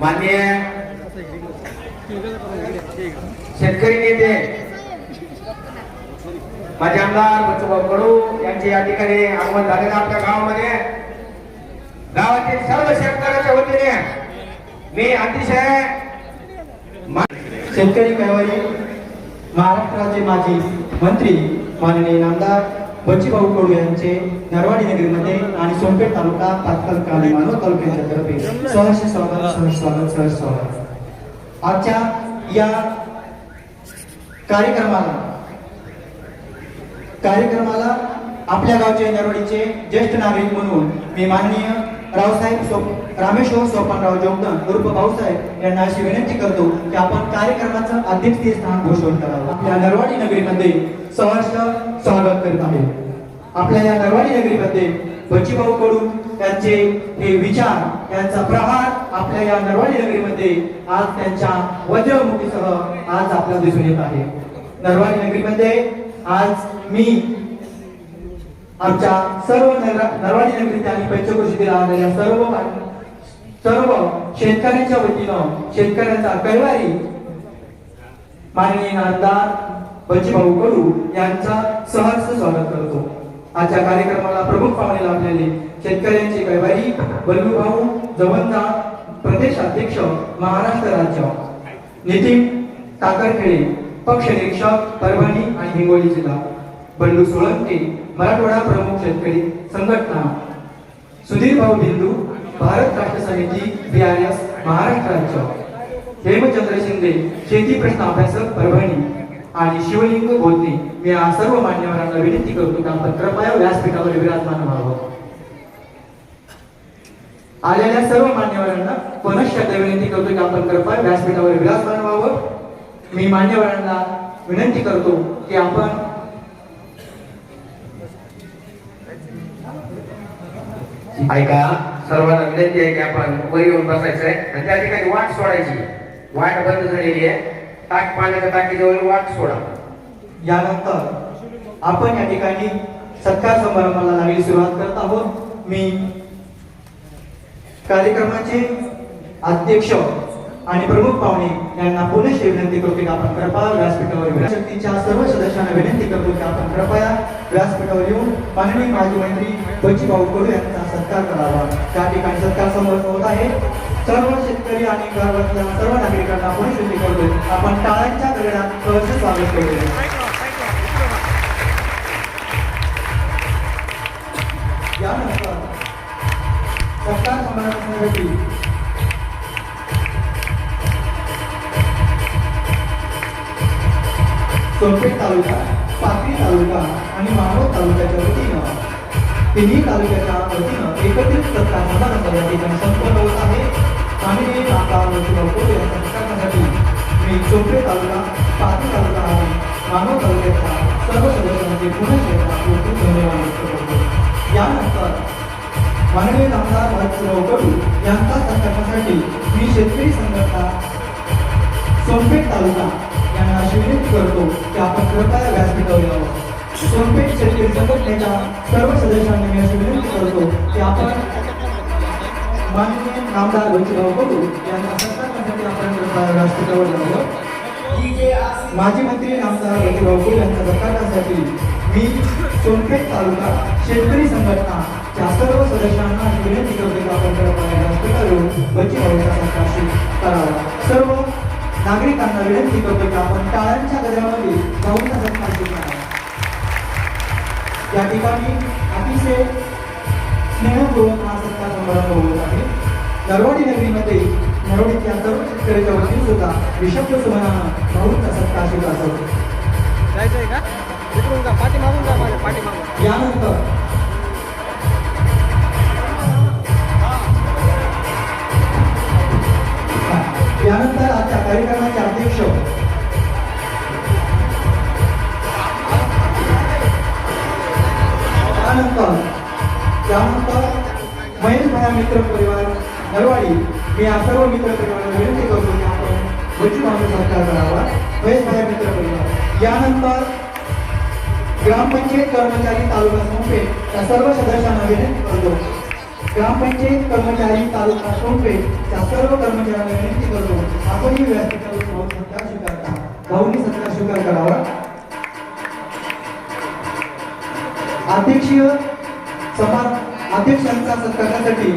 माननीय शेतकरी नेते माझे आमदार बच्चूभाऊ कडू यांचे या ठिकाणी आगमन झालेलं आपल्या गावामध्ये. गावातील सर्व शेतकऱ्याच्या वतीने मी अतिशय शेतकरी कैवारी महाराष्ट्राचे माजी मंत्री माननीय नामदार बच्चीभाऊ कडू यांचे नरवाडी नगरीमध्ये आणि सोनपेठ तालुका तात्काळ आणि मानव तालुक्याच्या तर्फे सहर्ष स्वागत सहर्ष स्वागत सहर्ष स्वागत. आजच्या या कार्यक्रमाला कार्यक्रमाला आपल्या गावचे नरवाडीचे ज्येष्ठ नागरिक म्हणून मी माननीय रावसाहेब सोप रामेश्वर सोपानराव जोगदन उर्फ भाऊसाहेब यांना अशी विनंती करतो की आपण कार्यक्रमाचं अध्यक्षीय स्थान घोषण करावं. आपल्या नरवाडी नगरीमध्ये सहर्ष स्वागत करीत आहे. आपल्या या नरवाडी नगरीमध्ये बच्चीभाऊ कडून त्यांचे हे विचार त्यांचा प्रहार आपल्या या नरवाडी नगरीमध्ये आज त्यांच्या वज्रमुखीसह आज आपल्याला दिसून येत आहे. नरवाडी नगरीमध्ये आज मी आमच्या सर्व नरवाडी नगरीत आणि पंचक्रोशीतील राहणाऱ्या सर्व सर्व शेतकऱ्यांच्या वतीनं शेतकऱ्यांचा कैवारी माननीय आमदार बच्चीभाऊ कडू यांचा सहर्ष स्वागत करतो. आजच्या कार्यक्रमाला प्रमुख पाहुणे लाभलेले शेतकऱ्यांचे कैवारी बल्लूभाऊ जवंदा प्रदेश अध्यक्ष महाराष्ट्र राज्य. नितीन टाकरखेडे पक्ष निरीक्षक परभणी आणि हिंगोली जिल्हा. बंडू सोळंके मराठवाडा प्रमुख शेतकरी संघटना. सुधीर भाऊ बिंदू भारत राष्ट्र समिती बीआरएस महाराष्ट्र राज्य. हेमचंद्र शिंदे शेती प्रश्न अभ्यासक परभणी. आणि शिवलिंग बोलणे. मी या सर्व मान्यवरांना विनंती करतो की आपण कृपया व्यासपीठावर विराजमान व्हावं. आलेल्या सर्व मान्यवरांना पुनश्च विनंती करतो की आपण कृपया व्यासपीठावर विराजमान व्हावं. मी मान्यवरांना विनंती करतो की आपण ऐका सर्वांना विनंती आहे की आपण वर येऊन बसायचं आहे. आणि त्या ठिकाणी वाट सोडायची. वाट बंद झालेली आहे. टाक पाण्याच्या टाकीजवळ वाट सोडा. यानंतर आपण या ठिकाणी सत्कार समारंभाला लागली सुरुवात करत आहोत. मी कार्यक्रमाचे अध्यक्ष आणि प्रमुख पाहुणे यांना पुनश्च विनंती करतो की आपण कृपया व्यासपीठावर विरा- शक्तीच्या सर्व सदस्यांना विनंती करतो की आपण कृपया व्यासपीठावर येऊन माननीय माजी मंत्री बच्चीभाऊ कडू यांना सत्कार करावा. त्या ठिकाणी सत्कार समारंभ होत आहे. सर्व शेतकरी आणि गावातल्या सर्व नागरिकांना आपण शेती करतो आपण टाळ्यांच्या घरात सहर्ष स्वागत करूया. यानंतर सत्कार समारंभासाठी सोनपेठ तालुका पाथरी तालुका आणि मानव तालुक्याच्या वतीनं तिन्ही तालुक्याच्या वतीनं एकत्रित सत्ता समारंभ या ठिकाणी संपन्न होत आहे. आणि नाका यांच्या विकासासाठी मी चोपडे तालुका पाथरी तालुका आणि मानव तालुक्याच्या सर्व सदस्यांचे पुन्हा एकदा खूप धन्यवाद व्यक्त करतो. यानंतर माननीय नामदार भाजपराव कडू यांचा संकल्पासाठी मी शेतकरी संघटना सोनपेठ तालुका यांना अशी करतो. की आपण कृपया व्यासपीठावर यावं. सोनपेठ शेतकरी संघटनेच्या सर्व सदस्यांना मी अशी विनंती करतो की आपण माननीय नामदार बच्चूभाऊ कडू यांना सत्कार करण्यासाठी आपण कृपया व्यासपीठावर यावं माजी मंत्री नामदार बच्चूभाऊ कडू यांच्या सत्कारासाठी मी सोनपेठ तालुका शेतकरी संघटना त्या सर्व सदस्यांना अशी विनंती करतो की आपण कृपया व्यासपीठावर येऊन सत्कार करावा. सर्व नागरिकांना विनंती करतो की आपण टाळ्यांच्या गजरामध्ये जाऊन सत्कार स्वीकारावा या ठिकाणी अतिशय स्नेहपूर्वक हा सत्कार समारंभ होत आहे. नरवाडी नगरीमध्ये नरवाडीच्या सर्व शेतकऱ्याच्या वतीने सुद्धा विषक्त सुमनानं भाऊचा सत्कार स्वीकारतो जायचंय का? जा पाठी मागून जा माझ्या पाठी मागून यानंतर यानंतर आजच्या कार्यक्रमाचे मित्र परिवार नरवाडी मी या सर्व मित्र परिवाराला विनंती करतो की आपण वंचित आमचा सरकार करावा वयस बाहेर मित्र परिवार यानंतर ग्रामपंचायत कर्मचारी तालुका संपे त्या सर्व सदस्यांना विनंती करतो. ग्रामपंचायत कर्मचारी तालुका संपे त्या सर्व कर्मचाऱ्यांना विनंती करतो. आपण ही व्यासपीठावर सत्कार स्वीकारता भाऊनी सत्कार स्वीकार करावा. अध्यक्षीय समाज अध्यक्षांचा सत्कारासाठी